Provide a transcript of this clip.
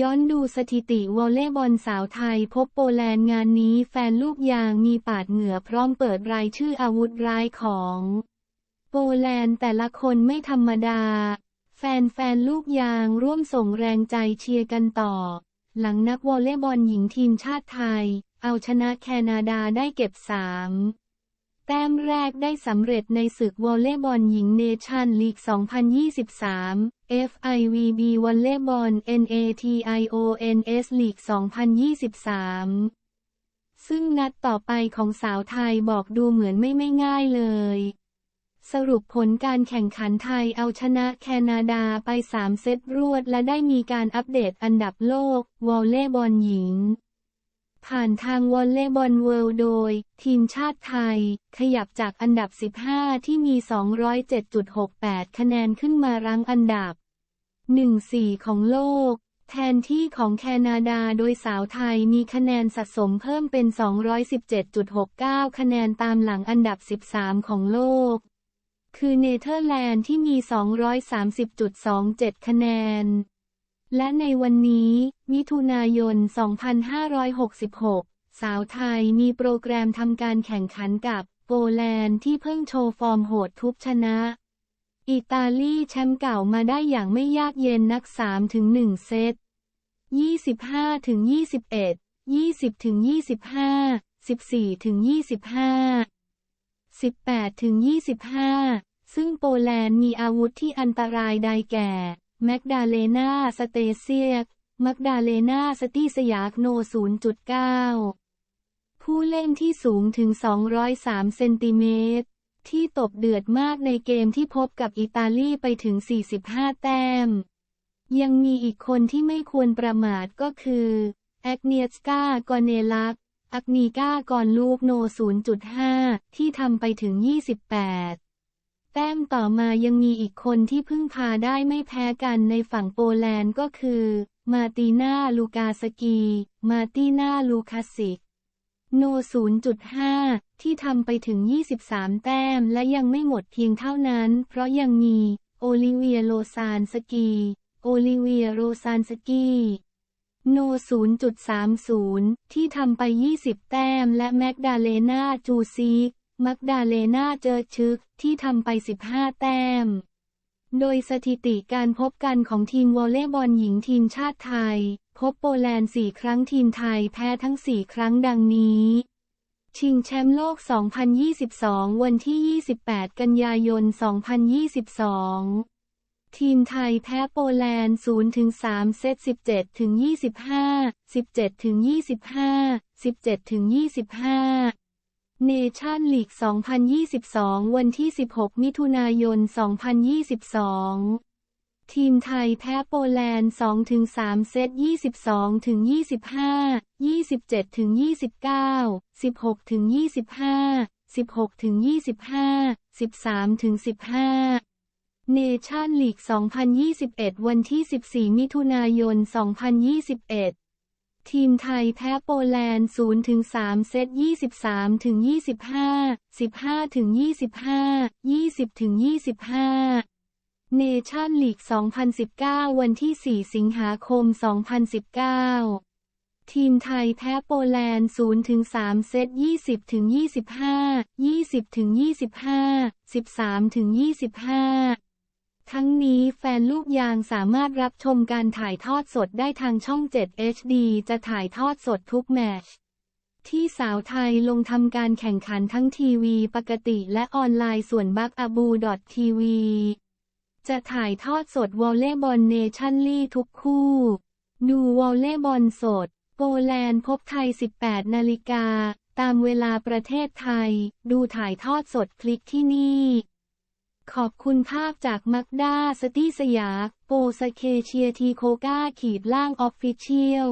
ย้อนดูสถิติวอลเลย์บอลสาวไทยพบโปแลนด์งานนี้แฟนลูกยางมีปาดเหงื่อพร้อมเปิดรายชื่ออาวุธร้ายของ โปแลนด์แต่ละคนไม่ธรรมดา แฟนๆลูกยางร่วมส่งแรงใจเชียร์กันต่อ หลังนักวอลเลย์บอลหญิงทีมชาติไทย เอาชนะแคนาดาได้เก็บสาม แต้มแรกได้สำเร็จในศึกวอลเลย์บอลหญิงเนชั่นลีก 2023 FIVB วอลเลย์บอล NATIONS ลีก 2023 ซึ่งนัดต่อไปของสาวไทยบอกดูเหมือนไม่ไม่ง่ายเลย สรุปผลการแข่งขันไทยเอาชนะแคนาดาไป 3 เซตรวด และได้มีการอัปเดตอันดับโลกวอลเลย์บอลหญิง ผ่านทางวอลเลย์บอลเวิลด์โดย ทีมชาติไทย ขยับจากอันดับ 15 ที่มี 207.68 คะแนนขึ้นมารั้งอันดับ 1-4 ของโลก แทนที่ของแคนาดาโดยสาวไทยมีคะแนนสะสมเพิ่มเป็น 217.69 คะแนนตามหลังอันดับ 13 ของโลก คือเนเธอร์แลนด์ที่มี 230.27 คะแนน และในวันนี้ มิถุนายน 2566 สาวไทยมีโปรแกรมทำการแข่งขันกับโปแลนด์ที่เพิ่งโชว์ฟอร์มโหดทุบชนะ อิตาลีแชมป์เก่ามาได้อย่างไม่ยากเย็นนัก 3-1 เซต 25-21 20-25 14-25 18-25 ซึ่งโปแลนด์มีอาวุธที่อันตรายใดแก่ แมกดาเลนาสเตเซียกมักดาเลนาสตีสยากโน 0.9 ผู้เล่นที่สูงถึง 203 เซนติเมตร ที่ตบเดือดมากในเกมที่พบกับอิตาลีไปถึง 45 แต้ม ยังมีอีกคนที่ไม่ควรประมาทก็คือ แอกเนียสกากอนเนลักอักนีกากอนลูกโน 0.5 ที่ทำไปถึง 28แต้ มต่อมายังมีอีกคนที่พึ่งพาได้ไม่แพ้กันในฝั่งโปแลนด์ก็คือ มาตีนาลูกาสกี มาตีนาลูคาสิก โน 0.5 ที่ทำไปถึง 23 แต้มและยังไม่หมดเพียงเท่านั้น เพราะยังมี โอลิเวียโลซานสกี โอลิเวียโรซานสกีโน 0.30 ที่ทำไป 20 แต้มและแมกดาเลนาจูซีก มักดาเลนาเจอชึกที่ทำไป 15 แต้ม โดยสถิติการพบกันของทีมวอลเลย์บอลหญิงทีมชาติไทย พบโปแลนด์ 4 ครั้งทีมไทยแพ้ทั้ง 4 ครั้งดังนี้ชิงแชมป์โลก 2022 วันที่ 28 กันยายน 2022 ทีมไทยแพ้โปแลนด์ 0-3 เซต 17-25 17-25 17-25 เนชั่นลีก 2022 วันที่ 16 มิถุนายน 2022 ทีมไทยแพ้โปแลนด์ 2-3 เซต 22-25 27-29 16-25 16-25 13-15เนชั่นลีก 2021 วันที่ 14 มิถุนายน 2021 ทีมไทยแพ้โปแลนด์0-3เซต 23-25 15-25 20-25 เนชั่นลีก 2019 วันที่ 4 สิงหาคม 2019 ทีมไทยแพ้โปแลนด์0-3เซต 20-25 20-25 13-25 ทั้งนี้แฟนลูกยางสามารถรับชมการถ่ายทอดสดได้ทางช่อง 7 HD จะถ่ายทอดสดทุกแมชที่สาวไทยลงทำการแข่งขันทั้งทีวีปกติและออนไลน์ส่วนบักอบูดอททีวีจะถ่ายทอดสดวอลเลย์บอลเนชั่นลีทุกคู่ ดูวอลเลย์บอลสด โปแลนด์พบไทย 18 นาฬิกา ตามเวลาประเทศไทย ดูถ่ายทอดสดคลิกที่นี่ ขอบคุณภาพจากมักดาสตี้สยา โปสเคเชียทีโคก้าขีดล่างออฟฟิเชียล